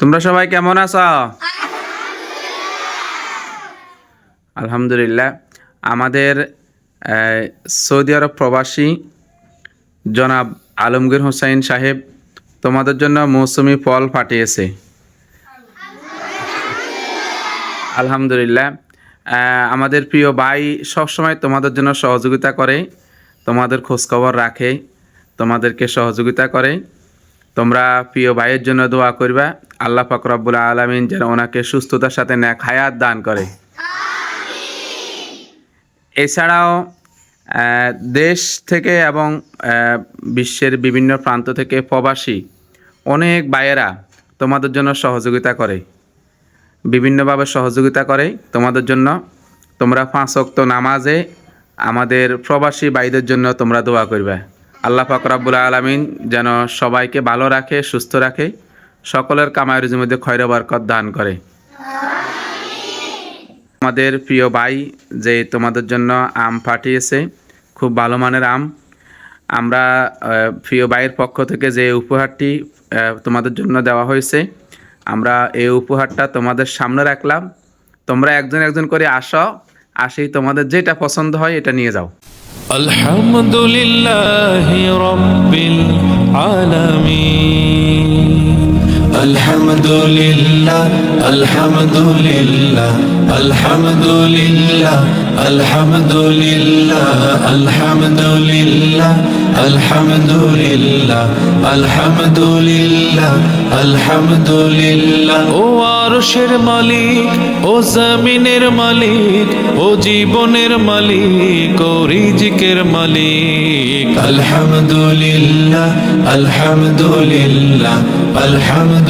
তোমরা সবাই কেমন আছো? আলহামদুলিল্লাহ। আমাদের সৌদি আরব প্রবাসী জনাব আলমগীর হোসাইন সাহেব তোমাদের জন্য মৌসুমি ফল পাঠিয়েছে। আলহামদুলিল্লাহ। আমাদের প্রিয় ভাই সবসময় তোমাদের জন্য সহযোগিতা করে, তোমাদের খোঁজখবর রাখে, তোমাদেরকে সহযোগিতা করে। তোমরা প্রিয় ভাইয়ের জন্য দোয়া করবা। আল্লাহ ফাকরাবুল আলমিন যেন ওনাকে সুস্থতার সাথে ন্যাক হায়াত দান করে। এছাড়াও দেশ থেকে এবং বিশ্বের বিভিন্ন প্রান্ত থেকে প্রবাসী অনেক ভাইয়েরা তোমাদের জন্য সহযোগিতা করে। বিভিন্নভাবে সহযোগিতা করে তোমাদের জন্য। তোমরা পাঁচ অক্ত নামাজে আমাদের প্রবাসী ভাইদের জন্য তোমরা দোয়া করবে। আল্লাহ ফাকরাবুল আলমিন যেন সবাইকে ভালো রাখে সুস্থ রাখে। সকলের কামায় রুজির মধ্যে খয়র বরকত দান করে। আমাদের প্রিয় ভাই যে তোমাদের জন্য আম ফাটিয়েছে খুব ভালো মানের আম। আমরা প্রিয় ভাইয়ের পক্ষ থেকে যে উপহারটি তোমাদের জন্য দেওয়া হয়েছে, আমরা এই উপহারটা তোমাদের সামনে রাখলাম। তোমরা একজন একজন করে আস, আসেই তোমাদের যেটা পছন্দ হয় এটা নিয়ে যাও। আলহামদুলিল্লাহ রব্বিল আলামিন। আলহামদুলিল্লাহ আলহামদুলিল্লাহ আলহামদুলিল্লাহ আলহামদুলিল্লাহ আলহামদুলিল্লাহ আলহামদুলিল্লাহ আলহামদুলিল্লাহ আলহামদুলিল্লাহ। ও আরশের মালিক ও জমিনের মালিক ও জীবনের মালিক ও রিজিকের মালিক। আলহামদুলিল্লাহ আলহামদুলিল্লাহ আলহামদুলিল্লাহ।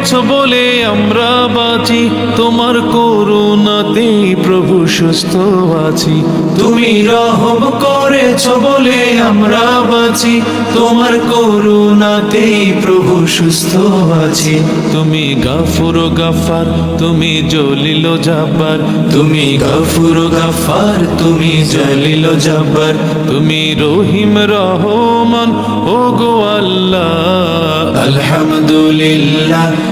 করেছ বলে আমরা বাঁচি। তোমার করুণাতে প্রভু সুস্থ আছি। তুমি রহম করেছ বলে আমরা বাঁচি। তোমার করুণাতে প্রভু সুস্থ আছি। তুমি গাফুর গাফার, তুমি জলিল জাব্বার। তুমি গাফুর গাফার, তুমি জলিল জাব্বার। তুমি রহিম রহমান ও গো আল্লাহ। আলহামদুলিল্লাহ।